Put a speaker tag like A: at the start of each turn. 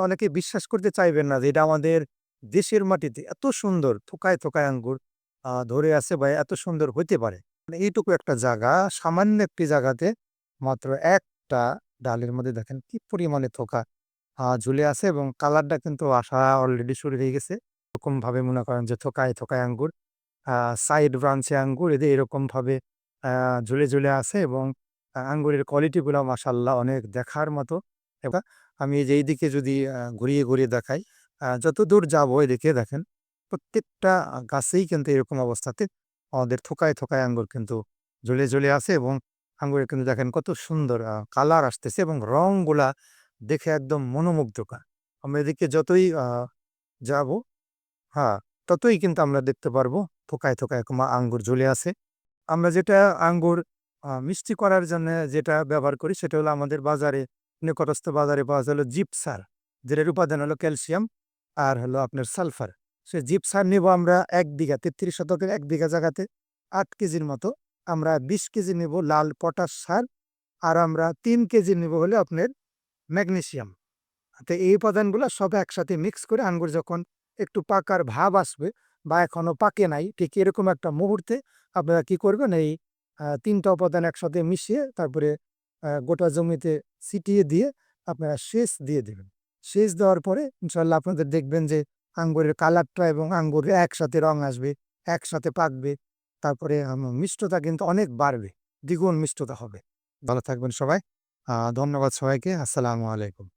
A: অনেকে বিশ্বাস করতে চাইবেন না যে এটা আমাদের দেশের মাটিতে এত সুন্দর থোকায় থোকায় আঙ্গুর ধরে আছে বা এত সুন্দর হইতে পারে। মানে এইটুকু একটা জায়গা সামান্য একটি জায়গাতে মাত্র একটা ডালের মধ্যে দেখেন কি পরিমাণে থোকা ঝুলে আছে এবং কালারটা কিন্তু আসা অলরেডি শুরু হয়ে গেছে। এরকম ভাবে মনে করেন যে থোকায় থোকায় আঙ্গুর সাইড ব্রাঞ্চে আঙ্গুর এদের এরকম ভাবে আহ, ঝুলে ঝুলে আছে এবং আঙ্গুরের কোয়ালিটি গুলো মাসাল্লাহ অনেক দেখার মতো। আমি এই যে এইদিকে যদি ঘুরিয়ে ঘুরিয়ে দেখাই আহ, যত দূর যাব এদিকে দেখেন প্রত্যেকটা গাছেই কিন্তু এরকম অবস্থাতে আমাদের থোকায় থোকায় আঙ্গুর কিন্তু ঝুলে ঝুলে আছে এবং আঙ্গুরের কিন্তু দেখেন কত সুন্দর কালার আসতেছে এবং রংগুলা দেখে একদম মনোমুগ্ধকর। আমরা এদিকে যতই যাব হ্যাঁ ততই কিন্তু আমরা দেখতে পারব থোকায় থোকায় এরকম আঙ্গুর ঝুলে আছে আমরা যেটা আঙ্গুর মিষ্টি করার জন্য যেটা ব্যবহার করি সেটা হলো আমাদের বাজারে নিকটস্থ বাজারে পাওয়া হলো জিপসার, যেটার উপাদান হলো ক্যালসিয়াম আর হলো আপনার সালফার। সে জিপসার নিব আমরা এক বিঘা, তেত্রিশ শতকের এক বিঘা জায়গাতে আট কেজির মতো। আমরা বিশ কেজি নেব লাল পটাশ সার আর আমরা তিন কেজি নেব হলে আপনার ম্যাগনেশিয়াম তো এই উপাদানগুলো সব একসাথে মিক্স করে আঙ্গুর যখন একটু পাকার ভাব আসবে বা এখনও পাকে নাই, ঠিক এরকম একটা মুহূর্তে আপনারা কি করবেন? এই তিনটা উপাদান একসাথে মিশিয়ে তারপরে গোটা জমিতে ছিটিয়ে দিয়ে আপনারা সেচ দিয়ে দেবেন। সেচ দেওয়ার পরে ইনশাল্লাহ আপনাদের দেখবেন যে আঙ্গুরের কালারটা এবং আঙ্গুর একসাথে রং আসবে, একসাথে পাকবে, তারপরে মিষ্টতা কিন্তু অনেক বাড়বে, দ্বিগুণ মিষ্টতা হবে। ভালো থাকবেন সবাই। ধন্যবাদ সবাইকে। আসসালামু আলাইকুম।